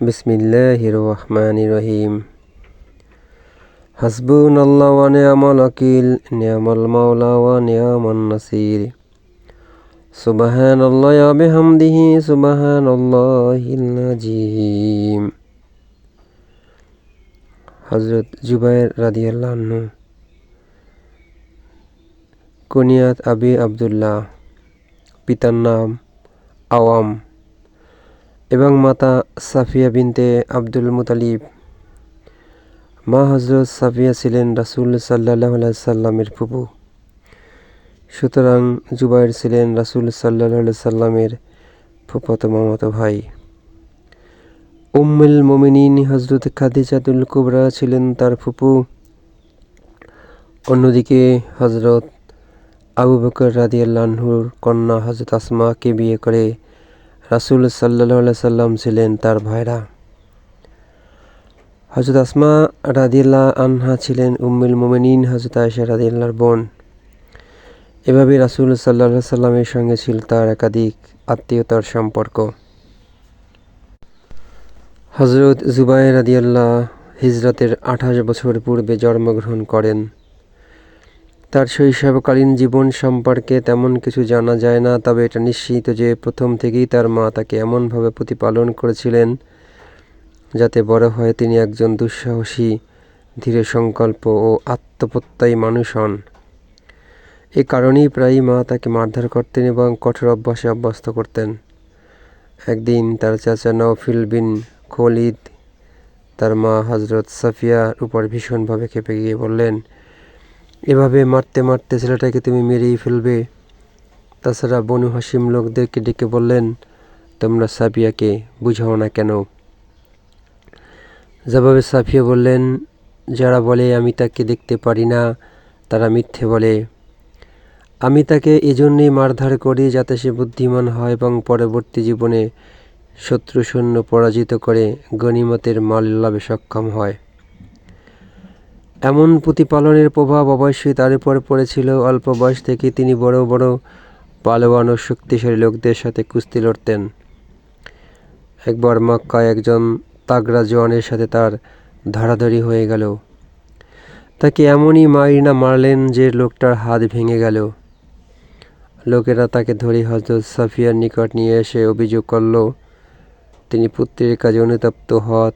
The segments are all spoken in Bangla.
বিসমিল্লাহির রহমানির রহিম হাসবুনাল্লাহ ওয়া নি'মাল ওয়াকিল নি'মাল মাওলা ওয়া নি'মান নাসির। সুবহানাল্লাহি ওয়া বিহামদিহি, সুবহানাল্লাহিল আযীম হযরত জুবাইর রাদিয়াল্লাহু আনহু। কুনিয়াত আবি আব্দুল্লাহ, পিতার নাম আওয়াম। এবং মাতা সাফিয়া বিনতে আব্দুল মুতালিব। মা হজরত সাফিয়া ছিলেন রাসুল সাল্লাহ সাল্লামের ফুপু। সুতরাং জুবাইর ছিলেন রাসুল সাল্লাহ সাল্লামের ফুফত মামতো ভাই। উম্মুল মোমিনিন হজরত খাদিজাতুল কুবরা ছিলেন তার ফুপু। অন্যদিকে হজরত আবু বকর রাদিয়াল্লাহুর কন্যা হজরত আসমাকে বিয়ে করে রাসুল সাল্লাহ সাল্লাম ছিলেন তার ভাইরা। হজরত আসমা রাদিল্লা আনহা ছিলেন উম্মুল মোমিনিন হজরত আয়সা রাদিল্লার বোন। এভাবে রাসুল সাল্লাহ সাল্লামের সঙ্গে ছিল তার একাধিক আত্মীয়তার সম্পর্ক। হজরত জুবাই রাদিয়াল্লাহ হিজরতের আঠাশ বছর পূর্বে জন্মগ্রহণ করেন। তার শৈশবকালীন জীবন সম্পর্কে তেমন কিছু জানা যায় না, তবে এটা নিশ্চিত যে প্রথম থেকেই তার মা তাকে এমনভাবে প্রতিপালন করেছিলেন যাতে বড় হয়ে তিনি একজন দুঃসাহসী, ধীরে সংকল্প ও আত্মপ্রত্যয়ী মানুষ হন। এ কারণেই প্রায়ই মা তাকে মারধর করতেন এবং কঠোর অভ্যাসে অভ্যস্ত করতেন। একদিন তার চাচা নওফিল বিন খলিদ, তার মা হজরত সাফিয়ার উপর ভীষণভাবে খেপে গিয়ে বললেন এভাবে মারতে মারতে ছেলেটাকে তুমি মেরেই ফেলবে। তাছাড়া বনু হাসিম লোকদেরকে ডেকে বললেন, তোমরা সাফিয়াকে বুঝাও না কেন? জবাবে সাফিয়া বললেন, যারা বলে আমি তাকে দেখতে পারি না, তারা মিথ্যে বলে। আমি তাকে এজন্যই মারধার করি যাতে সে বুদ্ধিমান হয় এবং পরবর্তী জীবনে শত্রু সৈন্য পরাজিত করে গণিমতের মাল লাভে সক্ষম হয়। এমন প্রতিপালনের প্রভাব অবশ্যই তার উপর পড়েছিল। অল্প বয়স থেকে তিনি বড় বড় পালোয়ান ও শক্তিশালী লোকদের সাথে কুস্তি লড়তেন। একবার মক্কায় একজন তাগড়া জওয়ানের সাথে তার ধরাধরি হয়ে গেল। তাকে এমনই মারিনা মারলেন যে লোকটার হাত ভেঙে গেল। লোকেরা তাকে ধরে হজরত সাফিয়ার নিকট নিয়ে এসে অভিযোগ করল, তিনি পুত্রের কাজে অনুতপ্ত হওয়া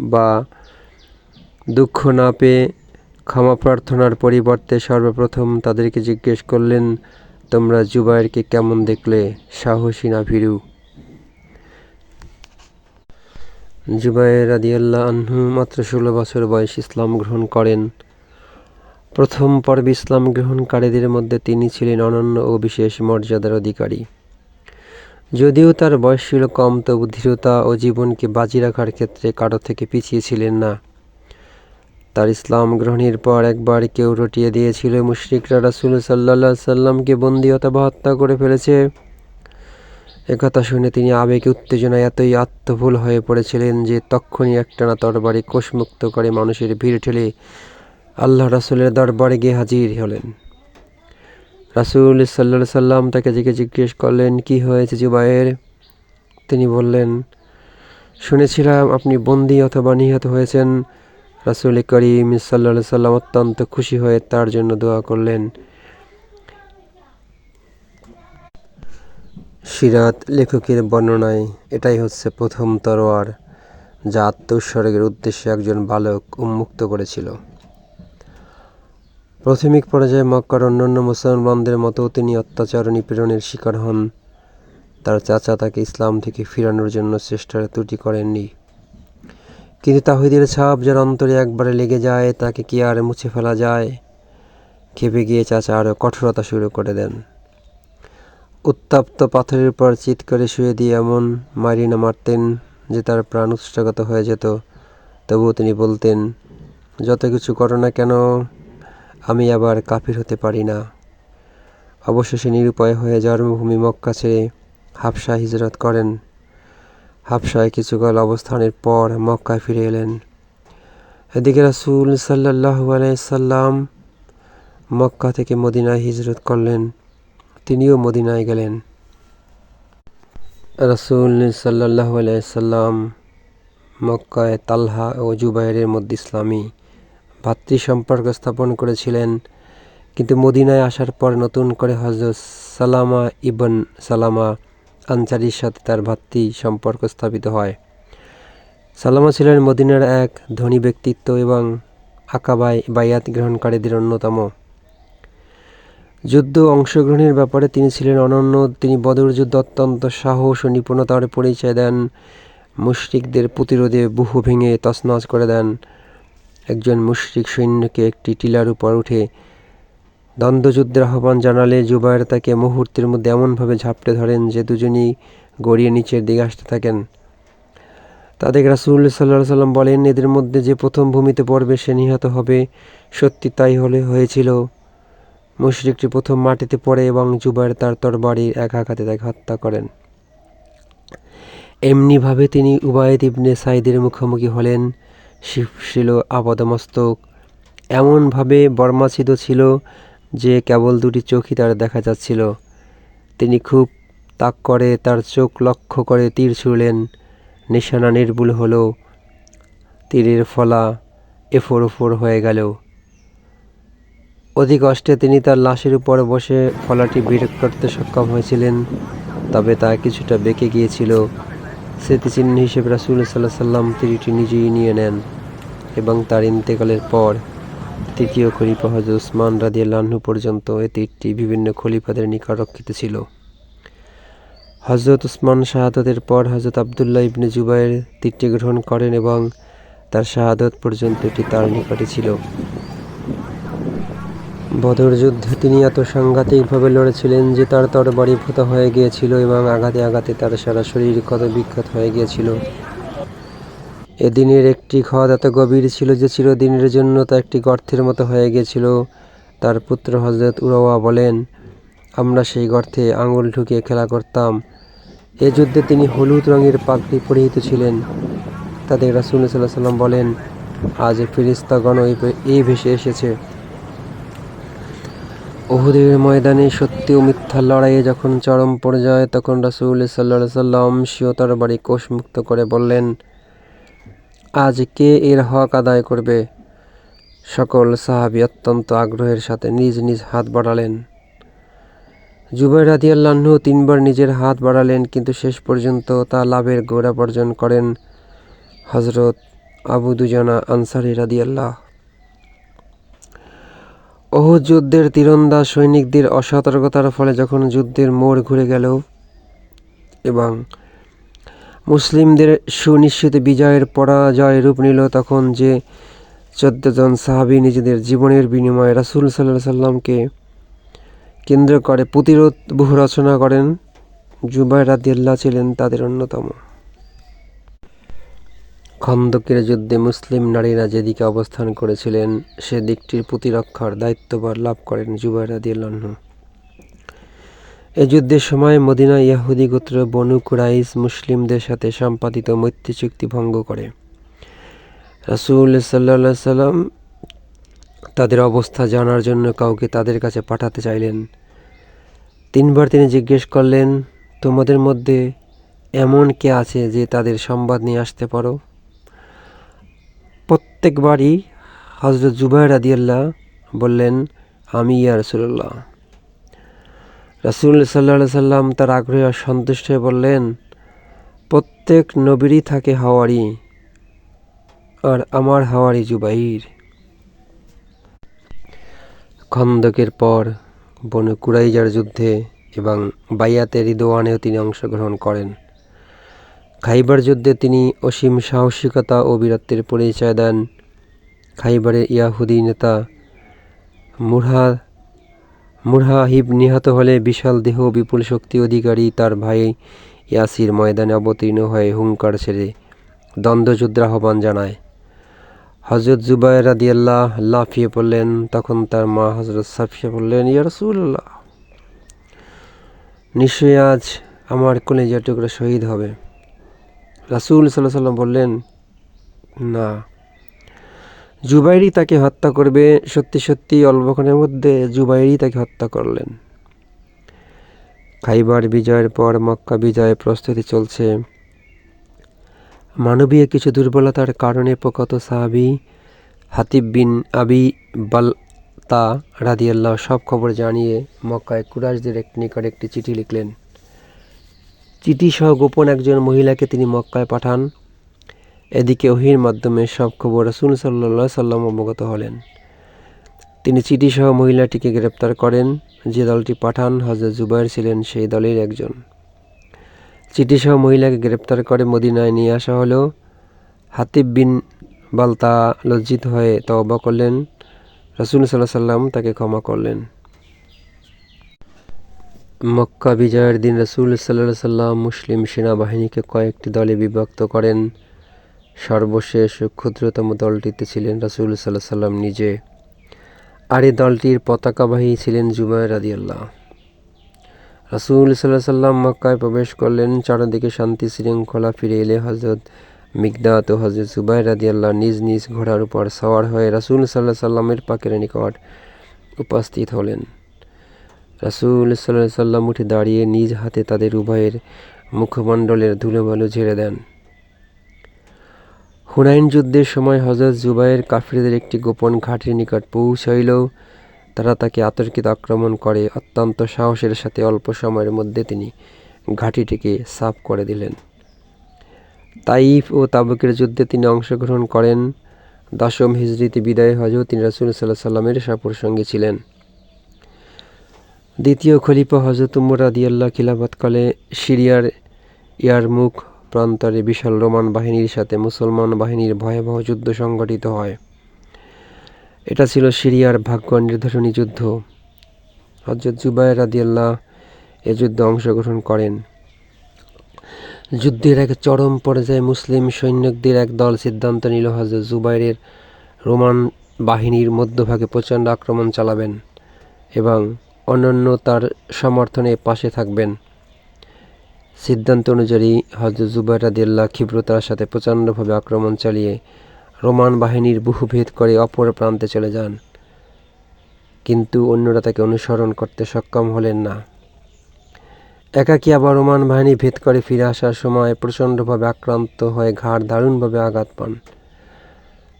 বা দুঃখ না পেয়ে ক্ষমা প্রার্থনার পরিবর্তে সর্বপ্রথম তাদেরকে জিজ্ঞেস করলেন, তোমরা জুবাইরকে কেমন দেখলে? সাহসী না ভীরু? জুবাইর রাদিয়াল্লাহ আনহু মাত্র ষোলো বছর বয়স ইসলাম গ্রহণ করেন। প্রথম পর্বে ইসলাম গ্রহণকারীদের মধ্যে তিনি ছিলেন অনন্য ও বিশেষ মর্যাদার অধিকারী। যদিও তার বয়স ছিল কম, তবু ধীরতা ও জীবনকে বাজি রাখার ক্ষেত্রে কারও থেকে পিছিয়ে ছিলেন না। তার ইসলাম গ্রহণের পর একবার কেউ রটিয়ে দিয়েছিল মুশরিকরা রাসুল সাল্লা সাল্লামকে বন্দি অথবা হত্যা করে ফেলেছে। একথা শুনে তিনি আবেগে উত্তেজনায় এতই আত্মভুল হয়ে পড়েছিলেন যে তক্ষণই একটানা তরবারি কোষমুক্ত করে মানুষের ভিড় ঠেলে আল্লাহ রাসুলের দরবারে গিয়ে হাজির হলেন। রাসুল সাল্লা সাল্লাম তাকে জিকে জিজ্ঞেস করলেন, কি হয়েছে জুবাইয়ের তিনি বললেন, শুনেছিলাম আপনি বন্দি অথবা নিহত হয়েছেন। রাসুল করিম সাল্লা সাল্লাম অত্যন্ত খুশি হয়ে তার জন্য দোয়া করলেন। সিরাত লেখকের বর্ণনায় এটাই হচ্ছে প্রথম তরোয়ার, যা আত্মোৎসর্গের উদ্দেশ্যে একজন বালক উন্মুক্ত করেছিল। প্রাথমিক পর্যায়ে মক্কার অন্যান্য মুসলমানদের মতো তিনি অত্যাচার নিপীড়নের শিকার হন। তার চাচা তাকে ইসলাম থেকে ফিরানোর জন্য চেষ্টার ত্রুটি করেননি। কিন্তু তাহিদের ছাপ যার অন্তরে একবারে লেগে যায়, তাকে কি আর মুছে ফেলা যায়? খেপে গিয়ে চাচা আরও কঠোরতা শুরু করে দেন। উত্তাপ্ত পাথরের উপর চিৎ করে শুয়ে দিয়ে এমন মারিনা মারতেন যে তার প্রাণ উৎসাগত হয়ে যেত। তবুও তিনি বলতেন, যত কিছু করো না কেন, আমি আবার কাফির হতে পারি না। অবশেষে নিরুপায় হয়ে জন্মভূমি মক্কা ছেড়ে হাফসা হিজরত করেন। হাফসায় কিছুকাল অবস্থানের পর মক্কায় ফিরে এলেন। এদিকে রাসুল সাল্লাহ আলাইসাল্লাম মক্কা থেকে মদিনায় হিজরত করলেন। তিনিও মদিনায় গেলেন। রাসুল সাল্লাহ আলাইসাল্লাম মক্কায় তালহা ও জুবাইরের মধ্যে ইসলামী ভাতৃ সম্পর্ক স্থাপন করেছিলেন। কিন্তু মদিনায় আসার পর নতুন করে হজরত সালামা ইবন সালামা আনসারির সাথে তার ভাতৃ সম্পর্ক স্থাপিত হয়। সালামা ছিলেন মদিনার এক ধনী ব্যক্তিত্ব এবং আকাবায় বায়াত গ্রহণকারীদের অন্যতম। যুদ্ধ অংশগ্রহণের ব্যাপারে তিনি ছিলেন অনন্য। তিনি বদর যুদ্ধ অত্যন্ত সাহস ও নিপুণতার পরিচয় দেন। মুশরিকদের প্রতিরোধে বুহু ভেঙে তছনছ করে দেন। একজন মুশরিক সৈন্যকে একটি টিলার উপর উঠে দ্বন্দ্বযুদ্ধের আহ্বান জানালে জুবায়ের তাকে মুহূর্তের মধ্যে এমনভাবে ঝাপটে ধরেন যে দুজনই গড়িয়ে নিচের দিকে আসতে থাকেন। তাদের রাসুল সাল্লাহ সাল্লাম বলেন, এদের মধ্যে যে প্রথম ভূমিতে পড়বে সে নিহত হবে। সত্যি তাই হলে হয়েছিল। মুশরিকটি প্রথম মাটিতে পড়ে এবং জুবায়ের তার তরবারির এক আঘাতে তাকে হত্যা করেন। এমনিভাবে তিনি উবায়দ ইবনে সাইদের মুখোমুখি হলেন। শিব ছিল আপাদমস্তক। এমনভাবে বর্মাছিত ছিল যে কেবল দুটি চোখই তার দেখা যাচ্ছিল। তিনি খুব তাক করে তার চোখ লক্ষ্য করে তীর ছুড়লেন। নিশানা নির্ভুল হলো। তীরের ফলা এফোর ওফোর হয়ে গেল। অধিক কষ্টে তিনি তার লাশের উপর বসে ফলাটি বের করতে সক্ষম হয়েছিলেন, তবে তা কিছুটা বেঁকে গিয়েছিল। স্মৃতিচিহ্ন হিসেবে রাসুল সাল্লাহ সাল্লাম তীরটি নিজেই নিয়ে নেন এবং তার ইন্তেকালের পর তৃতীয় খলিফা হজরত উসমান রাদিয়াল্লাহু পর্যন্ত এ তীরটি বিভিন্ন খলিফাদের নিকট রক্ষিত ছিল। হজরত উসমান শাহাদতের পর হজরত আবদুল্লাহ ইবনে জুবাইর তীরটি গ্রহণ করেন এবং তার শাহাদত পর্যন্ত এটি তার নিকটে ছিল। বদর যুদ্ধে তিনি এত সাংঘাতিকভাবে লড়েছিলেন যে তার তরবারি ভূতা হয়ে গিয়েছিল এবং আঘাতে আঘাতে তার সারা শরীর কত বিখ্যাত হয়ে গিয়েছিল। এদিনের একটি খদ এত গভীর ছিল যে চিরদিনের জন্য তা একটি গর্তের মতো হয়ে গিয়েছিল তার পুত্র হজরত উরাওয়া বলেন, আমরা সেই গর্তে আঙুল ঢুকিয়ে খেলা করতাম। এ যুদ্ধে তিনি হলুদ রঙের পাগড়ি পরিহিত ছিলেন। তাদের রাসুল সাল্লাহ সাল্লাম বলেন, আজ ফিরিস্তাগণ এই ভেসে এসেছে। ওহুদের ময়দানে সত্যি ও মিথ্যার লড়াইয়ে যখন চরম পর্যায়ে তখন রাসুল সাল্লাহ সাল্লাম স্বীয় তরবারি কোষমুক্ত করে বললেন আজ কে এর হক আদায় করবে? সকল সাহাবি অত্যন্ত আগ্রহের সাথে নিজ নিজ হাত বাড়ালেন। জুবাই রাদিয়াল্লাহ্ন তিনবার নিজের হাত বাড়ালেন, কিন্তু শেষ পর্যন্ত তা লাভের গোড়া বর্জন করেন হজরত আবু দুজানা আনসারি রাদিয়াল্লাহ। অহুদ যুদ্ধের তীরন্দাজ সৈনিকদের অসতর্কতার ফলে যখন যুদ্ধের মোড় ঘুরে গেল এবং মুসলিমদের সুনিশ্চিত বিজয়ের পরাজয় রূপ নিল তখন যে চোদ্দ জন সাহাবি নিজেদের জীবনের বিনিময়ে রাসুল সাল্লাহ সাল্লামকে কেন্দ্র করে প্রতিরোধ বহু রচনা করেন। জুবাই রাদিয়াল্লাহ ছিলেন তাদের অন্যতম। খন্দকের যুদ্ধে মুসলিম নারীরা যেদিকে অবস্থান করেছিলেন, সে দিকটির প্রতিরক্ষার দায়িত্বভার লাভ করেন জুবাই রাদিয়াল্লাহু এ যুদ্ধের সময় মদিনা ইয়াহুদি গোত্র বনু কুরাইশ মুসলিমদের সাথে সম্পাদিত মৈত্রী চুক্তি ভঙ্গ করে। রাসুল সাল্লা সাল্লাম তাদের অবস্থা জানার জন্য কাউকে তাদের কাছে পাঠাতে চাইলেন। তিনবার তিনি জিজ্ঞেস করলেন, তোমাদের মধ্যে এমন কে আছে যে তাদের সংবাদ নিয়ে আসতে পারো? প্রত্যেকবারই হজরত জুবাই রাদিয়াল্লাহ বললেন, আমি ইয়া রসুল্লাহ রাসুল সাল্লাহ সাল্লাম তার আগ্রহে সন্তুষ্ট হয়ে বললেন, প্রত্যেক নবীরই থাকে হাওয়ারি আর আমার হাওয়ারি জুবাইর। খন্দকের পর বনু কুরাইজার যুদ্ধে এবং বাইয়াতে রিদোয়ানেও তিনি অংশগ্রহণ করেন। খাইবার যুদ্ধে তিনি অসীম সাহসিকতা ও বীরত্বের পরিচয় দেন। খাইবারের ইয়াহুদি নেতা মুরহা মুরহাহিব নিহত হলে বিশাল দেহ বিপুল শক্তি অধিকারী তার ভাই ইয়াসির ময়দানে অবতীর্ণ হয়ে হুঙ্কার ছেড়ে দ্বন্দ্বযুদ্ধের আহ্বান জানায়। হজরত জুবাইর রাদিয়াল্লাহ লাফিয়ে পড়লেন তখন তার মা হজরত সাফিয়া বললেন, ইয়া রসুল্লাহ নিশ্চয়ই আজ আমার কলেজা টুকরা শহীদ হবে। রাসুল সাল্লাহ সাল্লাম বললেন, না। জুবাইরই তাকে হত্যা করবে। সত্যি সত্যি, অল্পক্ষণের মধ্যে জুবাইরই তাকে হত্যা করলেন। খাইবার বিজয়ের পর মক্কা বিজয়ে প্রস্তুতি চলছে। মানবীয় কিছু দুর্বলতার কারণে প্রকত সাহাবি হাতিব বিন আবি বাল বালতা রাদিয়াল্লাহ সব খবর জানিয়ে মক্কায় কুরাইশদের এক নিকট একটি চিঠি লিখলেন। চিঠি সহ গোপন একজন মহিলাকে তিনি মক্কায় পাঠান। এদিকে ওহির মাধ্যমে সব খবর রসুল সাল্লা সাল্লাম অবগত হলেন। তিনি চিঠি সহ মহিলাটিকে গ্রেপ্তার করেন। যে দলটি পাঠান হজরত জুবাইর ছিলেন সেই দলের একজন। চিঠি সহ মহিলাকে গ্রেপ্তার করে মদিনায় নিয়ে আসা হলো। হাতিব বিন বালতা লজ্জিত হয়ে তওবা করলেন। রসুল সাল্লাহ সাল্লাম তাকে ক্ষমা করলেন। মক্কা বিজয়ের দিন রসুল সাল্লাহ সাল্লাম মুসলিম সেনাবাহিনীকে কয়েকটি দলে বিভক্ত করেন। সর্বশেষ ক্ষুদ্রতম দলটিতে ছিলেন রসুল সাল্লাহ সাল্লাম নিজে। আর এই দলটির পতাকাবাহী ছিলেন জুবাইর রাদিয়াল্লাহ রাসুল সাল্লাহ সাল্লাম মক্কায় প্রবেশ করলেন, চারদিকে শান্তি শৃঙ্খলা ফিরে এলে হজরত মিগদাত ও হজরত জুবাইর রাদিয়াল্লাহ নিজ নিজ ঘোড়ার উপর সওয়ার হয়ে রাসুল সাল্লাহ সাল্লামের পাকের নিকট উপস্থিত হলেন। রাসুল সাল্লাহ সাল্লাম উঠে দাঁড়িয়ে নিজ হাতে তাদের উভয়ের মুখমণ্ডলের ধুলোবালু ঝেড়ে দেন। হুনাইন যুদ্ধের সময় হজরত জুবাইর কাফিরদের একটি গোপন ঘাটির নিকট পৌঁছাইল। তারা তাকে আতর্কিত আক্রমণ করে অত্যন্ত সাহসের সাথে অল্প সময়ের মধ্যে তিনি ঘাঁটিটিকে সাফ করে দিলেন। তাইফ ও তাবুকের যুদ্ধে তিনি অংশগ্রহণ করেন। দশম হিজড়িতে বিদায় হজও তিনি রাসুল সাল্লাহ সাল্লামের সাপুর সঙ্গে ছিলেন। দ্বিতীয় খলিফা হজরত উমর রাদিয়াল্লাহ খিলাফতকালে সিরিয়ার ইয়ারমুখ প্রান্তরে বিশাল রোমান বাহিনীর সাথে মুসলমান বাহিনীর ভয়াবহ যুদ্ধ সংঘটিত হয়। এটা ছিল সিরিয়ার ভাগ্য নির্ধারণী যুদ্ধ। হজরত জুবাইর রাদিয়াল্লাহ এ যুদ্ধে অংশগ্রহণ করেন। যুদ্ধের এক চরম পর্যায়ে মুসলিম সৈনিকদের এক দল সিদ্ধান্ত নিল হজরত জুবাইরের রোমান বাহিনীর মধ্যভাগে প্রচণ্ড আক্রমণ চালাবেন এবং অন্যান্য তার সমর্থনে পাশে থাকবেন। সিদ্ধান্ত অনুযায়ী হজরত জুবাইর রাদিয়াল্লাহ ক্ষিপ্রতার সাথে প্রচণ্ডভাবে আক্রমণ চালিয়ে রোমান বাহিনীর বহুভেদ করে অপর প্রান্তে চলে যান। কিন্তু অন্যরা তাকে অনুসরণ করতে সক্ষম হলেন না। একাকী আবার রোমান বাহিনী ভেদ করে ফিরে আসার সময় প্রচণ্ডভাবে আক্রান্ত হয়ে ঘাড় দারুণভাবে আঘাত পান।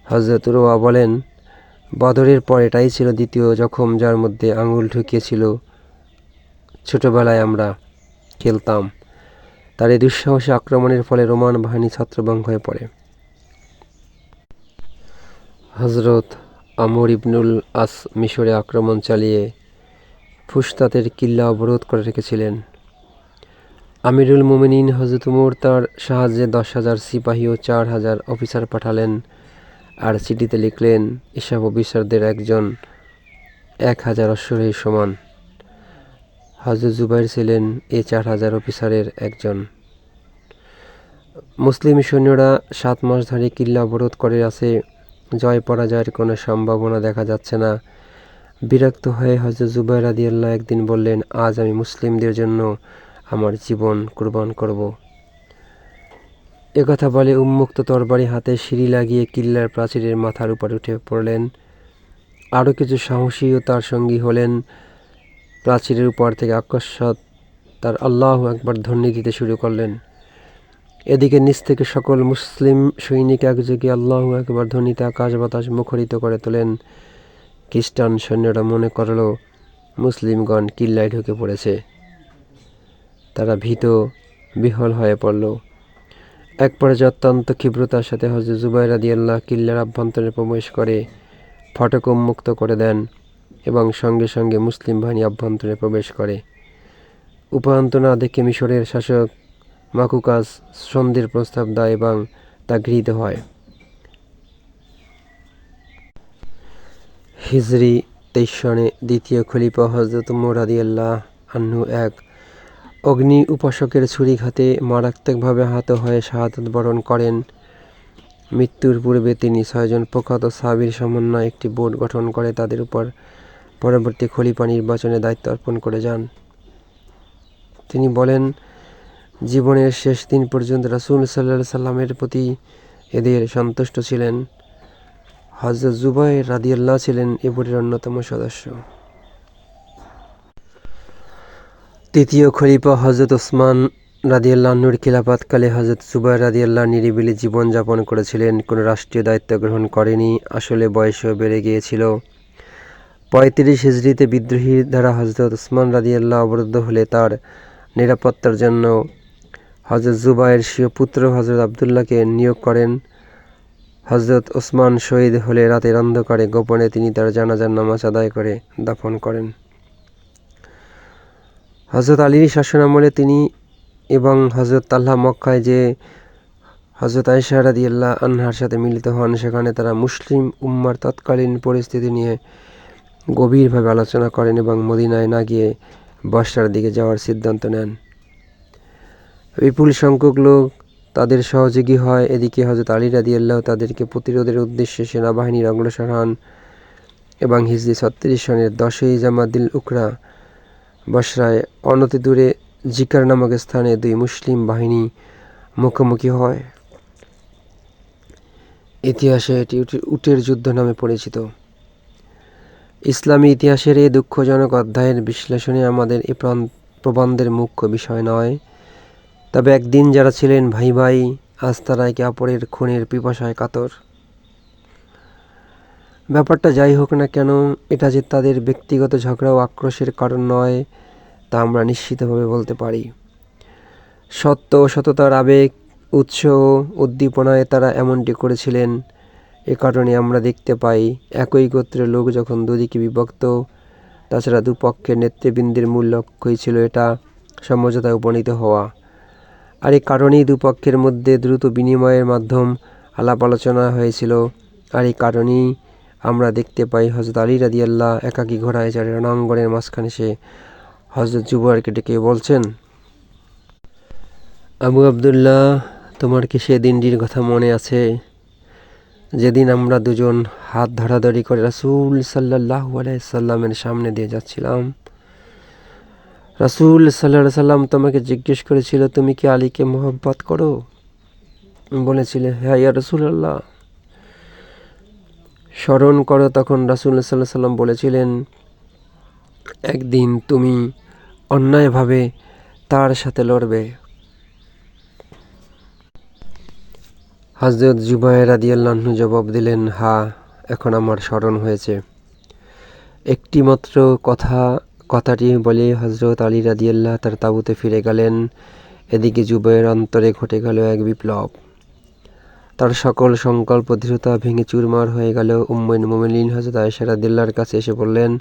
হজরত রোয়া বলেন, বদরের পর এটাই ছিল দ্বিতীয় জখম যার মধ্যে আঙুল ঢুকিয়েছিল। ছোটবেলায় আমরা খেলতাম। তার এই দুঃসাহসী আক্রমণের ফলে রোমান বাহিনী ছত্রভঙ্গ হয়ে পড়ে। হজরত আমর ইবনুল আস মিশরে আক্রমণ চালিয়ে ফুসতাতের কিল্লা অবরোধ করে রেখেছিলেন। আমিরুল মোমিনিন হজরত উমর তার সাহায্যে দশ হাজার সিপাহী ও চার হাজার অফিসার পাঠালেন আর চিঠিতে লিখলেন, এসব অফিসারদের একজন এক হাজার অশ্বরের সমান হজরত জুবাইর ছিলেন এ চার হাজার অফিসারের একজন। মুসলিম সৈন্যরা সাত মাস ধরে কিল্লা অবরোধ করে আছে। জয় পরাজয়ের কোনো সম্ভাবনা দেখা যাচ্ছে না। বিরক্ত হয়ে হজরত জুবাইর আদিয়াল্লাহ একদিন বললেন, আজ আমি মুসলিমদের জন্য আমার জীবন কুরবান করব। একথা বলে উন্মুক্ত তরবারি হাতে সিঁড়ি লাগিয়ে কিল্লার প্রাচীরের মাথার উপর উঠে পড়লেন। আরও কিছু সাহসী ও তার সঙ্গী হলেন। প্রাচীরের উপর থেকে আকস্মাত তার আল্লাহ একবার ধ্বনি দিতে শুরু করলেন। এদিকে নিচ থেকে সকল মুসলিম সৈনিক একযোগে আল্লাহ একবার ধ্বনিতে আকাশ বাতাস মুখরিত করে তোলেন। খ্রিস্টান সৈন্যরা মনে করল, মুসলিমগণ কিল্লায় ঢুকে পড়েছে। তারা ভীত বিহল হয়ে পড়ল। এক পর্যায়ে অত্যন্ত ক্ষিপ্রতার সাথে হজরত জুবাই রাদিয়াল্লাহ কিল্লার আভ্যন্তরে প্রবেশ করে ফটক উন্মুক্ত করে দেন। এবং সঙ্গে সঙ্গে মুসলিম বাহিনী অভ্যন্তরে প্রবেশ করে। উপান্ত না দেখে মিশরের শাসক মাকুকাস সন্ধির প্রস্তাব দেয় এবং তা গৃহীত হয়। হিজরি তেইশ সনে দ্বিতীয় খলিফা হজরত মোরাদিয়াল্লাহ আন্নু এক অগ্নি উপাসকের ছুরিঘাতে মারাত্মকভাবে আহত হয়ে শাহাদত বরণ করেন। মৃত্যুর পূর্বে তিনি ছয়জন প্রখ্যাত সাবির সমন্বয়ে একটি বোর্ড গঠন করে তাদের উপর পরবর্তী খলিফা নির্বাচনে দায়িত্ব অর্পণ করে যান। তিনি বলেন, জীবনের শেষ দিন পর্যন্ত রাসুল সাল্লাহ সাল্লামের প্রতি এদের সন্তুষ্ট ছিলেন। হজরত জুবাই রাদিয়াল্লাহ ছিলেন এ বোর্ডের অন্যতম সদস্য। তৃতীয় খলিফা হজরত ওসমান রাদিয়াল্লাহনুর খিলাফতকালে হজরত জুবাইর রাদিয়াল্লাহ নিরিবিলি জীবনযাপন করেছিলেন। কোনো রাষ্ট্রীয় দায়িত্ব গ্রহণ করেনি। আসলে বয়সও বেড়ে গিয়েছিল। পঁয়ত্রিশ হিজড়িতে বিদ্রোহীর দ্বারা হজরত ওসমান রাদিয়াল্লাহ অবরুদ্ধ হলে তার নিরাপত্তার জন্য হজরত জুবাইর স্বীয় পুত্র হজরত আবদুল্লাহকে নিয়োগ করেন। হজরত ওসমান শহীদ হলে রাতের অন্ধকারে গোপনে তিনি তার জানাজার নামাজ আদায় করে দাফন করেন। হজরত আলীর শাসনামলে তিনি এবং হজরত তাল্লাহ মক্কায় যে হজরত আয়সা রাদিয়াল্লাহ আনহার সাথে মিলিত হন, সেখানে তারা মুসলিম উম্মার তৎকালীন পরিস্থিতি নিয়ে গভীরভাবে আলোচনা করেন এবং মদিনায় না গিয়ে বর্ষার দিকে যাওয়ার সিদ্ধান্ত নেন। বিপুল সংখ্যক লোক তাদের সহযোগী হয়। এদিকে হজরত আলী রাদিয়াল্লাহ তাদেরকে প্রতিরোধের উদ্দেশ্যে সেনাবাহিনীর অগ্রসর হন এবং হিজরি ছত্রিশ সনের দশই জামাদিল উকরা বসরায় অনতি দূরে জিকার নামক স্থানে দুই মুসলিম বাহিনী মুখোমুখি হয়। ইতিহাসে এটি উটে- উটের যুদ্ধ নামে পরিচিত। ইসলামী ইতিহাসের এই দুঃখজনক অধ্যায়ের বিশ্লেষণে আমাদের এ প্রবন্ধের মুখ্য বিষয় নয়। তবে একদিন যারা ছিলেন ভাই ভাই, আজ তারা একে অপরের খুনের পিপাসায় কাতর। ব্যাপারটা যাই হোক না কেন, এটা যে তাদের ব্যক্তিগত ঝগড়া ও আক্রোশের কারণ নয়, তা আমরা নিশ্চিতভাবে বলতে পারি। সত্য ও সততার আবেগ, উৎস ও উদ্দীপনায় তারা এমনটি করেছিলেন এ কারণে আমরা দেখতে পাই একই গোত্রের লোক যখন দুদিকে বিভক্ত, তাছাড়া দুপক্ষের নেতৃবৃন্দের মূল লক্ষ্যই ছিল এটা সমঝোতায় উপনীত হওয়া। আর এই কারণেই দুপক্ষের মধ্যে দ্রুত বিনিময়ের মাধ্যম আলাপ আলোচনা হয়েছিল। আর এই কারণেই আমরা দেখতে পাই হজরত আলী রাদিয়াল্লাহ একাকী ঘোড়ায় চড়ে রণাঙ্গনের মাঝখানে সে হজরত জুবারকে ডেকে বলছেন, আবু আবদুল্লাহ, তোমার কি সে দিনটির কথা মনে আছে? যেদিন আমরা দুজন হাত ধরাধরি করে রাসূল সাল্লাহ সাল্লামের সামনে দিয়ে যাচ্ছিলাম, রাসূল সাল্লাহ সাল্লাম তোমাকে জিজ্ঞেস করেছিল, তুমি কি আলীকে মোহব্বত করো? বলেছিলে হ্যাঁ ইয়া রসুল আল্লাহ স্মরণ করো, তখন রাসূল সাল্লাহ সাল্লাম বলেছিলেন, একদিন তুমি অন্যায়ভাবে তার সাথে লড়বে। হজরত জুবাইর রাদিয়াল্লাহু জবাব দিলেন, হা, এখন আমার স্মরণ হয়েছে। একটি মাত্র কথা, কথাটি বলে হজরত আলী রাদিয়াল্লাহ তার তাঁবুতে ফিরে গেলেন। এদিকে জুবাইয়ের অন্তরে ঘটে গেল এক বিপ্লব। তার সকল সংকল্প দৃঢ়তা ভেঙে চুরমার হয়ে গেল। উম্মইন মোমিনিন হজরত আয়েশা রাদিয়াল্লাহর কাছে এসে বললেন,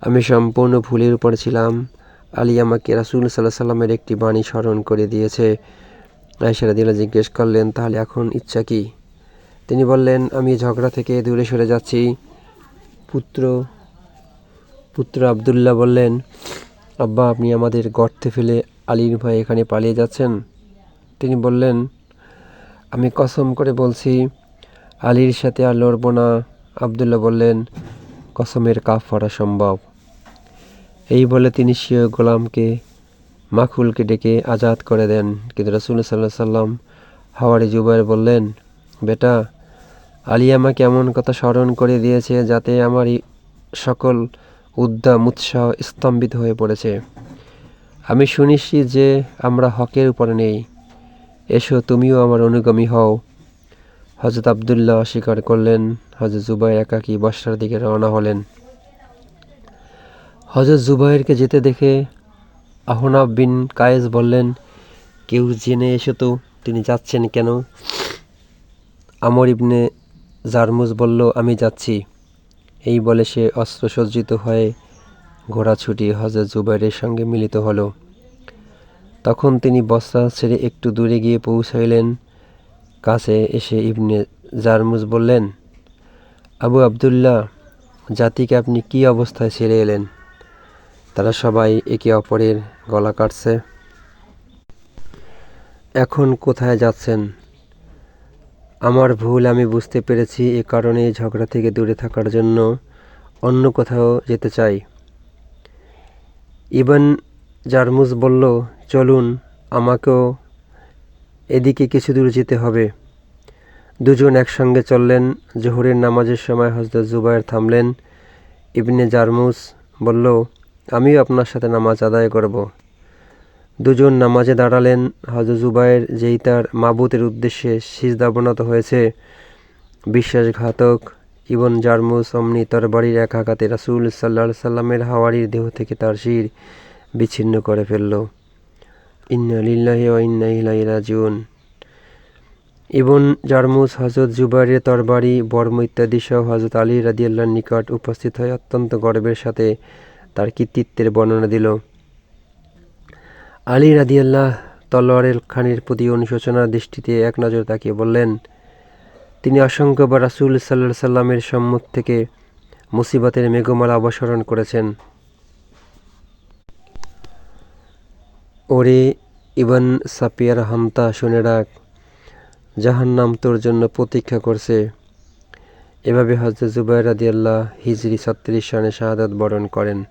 আমি সম্পূর্ণ ভুলের উপর ছিলাম। আলী আমাকে রাসূল সাল্লাহ সাল্লামের একটি বাণী স্মরণ করে দিয়েছে। আয়েশা রাদিয়াল্লাহ জিজ্ঞেস করলেন, তাহলে এখন ইচ্ছা কি? তিনি বললেন, আমি ঝগড়া থেকে দূরে সরে যাচ্ছি। পুত্র পুত্র আবদুল্লাহ বললেন, আব্বা, আপনি আমাদের গর্তে ফেলে আলীর ভয়ে এখানে পালিয়ে যাচ্ছেন? তিনি বললেন, আমি কসম করে বলছি, আলীর সাথে আর লড়ব না। আবদুল্লাহ বললেন, কসমের কাফ পড়া সম্ভব। এই বলে তিনি স্বীয় গোলামকে মাখুলকে ডেকে আজাদ করে দেন। কিন্তু রাসুল সাল্লাহ সাল্লাম হাওয়ারি জুবাইর বললেন, বেটা, আলী আমাকে এমন কথা স্মরণ করে দিয়েছে যাতে আমার সকল উদ্যম উৎসাহ স্তম্ভিত হয়ে পড়েছে। আমি শুনিছি যে আমরা হকের উপরে নেই। এসো তুমিও আমার অনুগামী হও। হজরত আবদুল্লাহ অস্বীকার করলেন হজরত জুবাইর একাকী বর্ষার দিকে রওনা হলেন। হজরত জুবাইরকে যেতে দেখে আহনাব বিন কায়েস বললেন, কেউ জেনে এসো তো, তিনি যাচ্ছেন কেন? আমর ইবনে জারমুজ বলল, আমি যাচ্ছি। এই বলে সে অস্ত্রসজ্জিত হয়ে ঘোড়া ছুটিয়ে হজরত জুবাইরের সঙ্গে মিলিত হলো। তখন তিনি বস্তা ছেড়ে একটু দূরে গিয়ে পৌঁছাইলেন। কাছে এসে ইবনে জারমুজ বললেন, আবু আবদুল্লাহ, জাতিকে আপনি কি অবস্থায় ছেড়ে এলেন? তারা সবাই একে অপরের গলা কাটছে। এখন কোথায় যাচ্ছেন? আমার ভুল আমি বুঝতে পেরেছি, এ কারণে ঝগড়া থেকে দূরে থাকার জন্য অন্য কোথাও যেতে চাই। ইবন জারমুজ বলল, চলুন, আমাকেও এদিকে কিছু দূর যেতে হবে। দুজন একসঙ্গে চললেন, জোহরের নামাজের সময় হজরত জুবায়ের থামলেন। ইবনে জারমুস বলল আমিও আপনার সাথে নামাজ আদায় করব। দুজন নামাজে দাঁড়ালেন। হজরত জুবায়ের যেই তার মাবুতের উদ্দেশ্যে সিজদাবনত হয়েছে। বিশ্বাসঘাতক। ইবন জারমুস অমনি তরবারির এক আঘাতে রাসূল সাল্লাহ সাল্লামের হাওয়ারির দেহ থেকে তার শির বিচ্ছিন্ন করে ফেলল। ইন্না লিল্লাহি ওয়া ইন্না ইলাইহি রাজিউন। ইবন জারমুস হজরত জুবাইরের তরবারি, বর্ম ইত্যাদি সহ হজরত আলী রাদিয়াল্লাহর নিকট উপস্থিত হয়ে অত্যন্ত গর্বের সাথে তার কৃতিত্বের বর্ণনা দিল? আলী রাদিয়াল্লাহ তলোয়ারের খানির প্রতি অনুশোচনার দৃষ্টিতে এক নজর তাকিয়ে বললেন, তিনি অসংখ্যবার রাসূল সাল্লা সাল্লামের সম্মুখ থেকে মুসিবতের মেঘমালা অবসরণ করেছেন। ওরে ইবন সাপিয়ার হামতা শুনে রাখ, জাহান্নাম তোর জন্য প্রতীক্ষা করছে। এভাবে হজরত জুবাইর রাদিয়াল্লাহ হিজরি ছত্রিশ সনে শাহাদাত বরণ করেন।